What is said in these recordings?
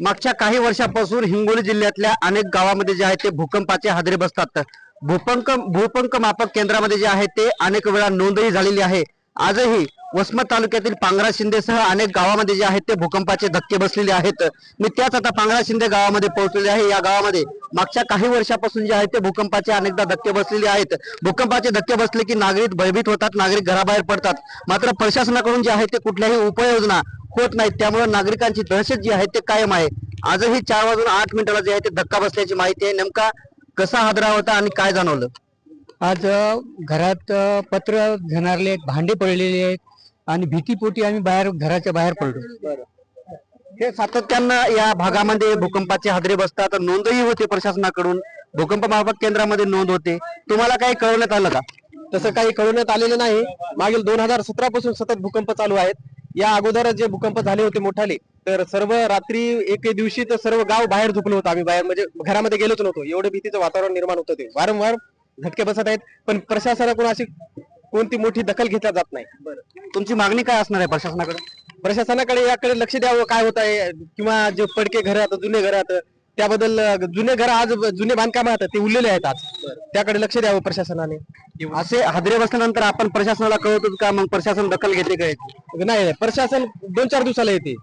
मागच्या काही वर्षापासून हिंगोली जिल्ह्यातल्या अनेक गावामध्ये जे आहे ते भूकंपाचे हादरे बसतात. भूपंक भूपंक मापक केंद्रामध्ये जे आहे ते अनेक वेळा नोंदही झालेली आहे. आजही वसमत तालुक्यातील पांगरा शिंदेसह अनेक गावामध्ये जे आहेत ते भूकंपाचे धक्के बसलेले आहेत. मी त्याच आता पांगरा शिंदे गावामध्ये पोहोचलेले आहे. या गावामध्ये मागच्या काही वर्षापासून जे आहे ते भूकंपाचे अनेकदा धक्के बसलेले आहेत. भूकंपाचे धक्के बसले की नागरिक भयभीत होतात नागरिक घराबाहेर पडतात. मात्र प्रशासनाकडून जे आहे ते कुठल्याही उपाययोजना होत नाहीत त्यामुळे नागरिकांची दहशत जी आहे ते कायम आहे. आजही चार वाजून आठ मिनिटाला जे आहे ते धक्का बसल्याची माहिती आहे. नेमका कसा हादरा होता आणि काय जाणवलं? आज घरात पत्र घेणारले भांडे पडलेले आहेत आणि भीतीपोटी आम्ही बाहेर घराच्या बाहेर पडलो. हे सातत्यानं या भागामध्ये भूकंपाचे हादरे बसतात. नोंदही होते प्रशासनाकडून. भूकंप मापक केंद्रामध्ये नोंद होते. तुम्हाला काही कळवण्यात आलं का? तसं काही कळवण्यात आलेलं नाही. मागील दोन हजार सतरा पासून सतत भूकंप चालू आहेत. या अगोदर जे भूकंप झाले होते मोठाले तर सर्व रात्री एक दिवशी तर सर्व गाव बाहेर झोपलो होतो आम्ही बाहेर म्हणजे घरामध्ये गेलोच नव्हतो. एवढं भीतीचं वातावरण निर्माण होतं ते. वारंवार झटके बसत आहेत पण प्रशासनाकडून अशी कोणती मोठी दखल घेतल्या जात नाही. तुमची मागणी काय असणार आहे प्रशासनाकडे? प्रशासनाकडे याकडे लक्ष द्यावं काय होत आहे किंवा जे पडके घर आहेत जुने घर त्याबद्दल जुने घर आज जुने बांधकाम आहेत ते उरलेले आहेत आज. त्याकडे लक्ष द्यावं प्रशासनाने. असे हादरे बसल्यानंतर आपण प्रशासनाला कळवतो का मग प्रशासन दखल घेते का याची? नाही नाही, प्रशासन दोन चार दिवसाला येते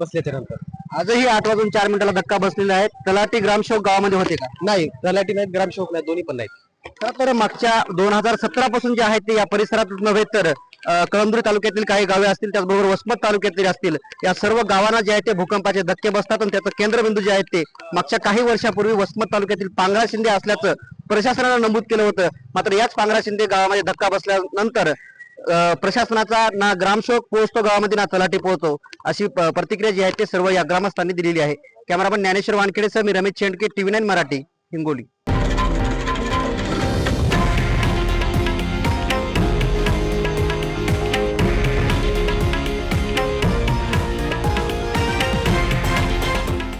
बसल्याच्या नंतर. आजही आठ वाजून चार मिनिटाला धक्का बसलेला आहे. तलाठी ग्रामसेवक गावामध्ये होते का? नाही तलाठी नाहीत ग्रामसेवक नाहीत दोन्ही पण नाहीत. खरं तर मागच्या दोन हजार सतरा पासून जे आहेत ते या परिसरातच नव्हे तर कळमदुरी तालुक्यातील काही गावे असतील त्याचबरोबर वसमत तालुक्यातील असतील या सर्व गावांना जे आहे ते भूकंपाचे धक्के बसतात आणि त्याचं केंद्रबिंदू जे आहेत ते मागच्या काही वर्षापूर्वी वसमत तालुक्यातील पांगळा शिंदे असल्याचं प्रशासनानं नमूद केलं होतं. मात्र याच पांगळा शिंदे गावामध्ये धक्का बसल्यानंतर अं, प्रशासनाचा ना ग्रामसेवक पोहोचतो गावामध्ये ना तलाठी पोहोचतो अशी प्रतिक्रिया जी आहे ते सर्व या ग्रामस्थांनी दिलेली आहे. कॅमेरामन ज्ञानेश्वर वानखेडेसह मी रमेश शेंडके टीव्ही नाईन मराठी हिंगोली.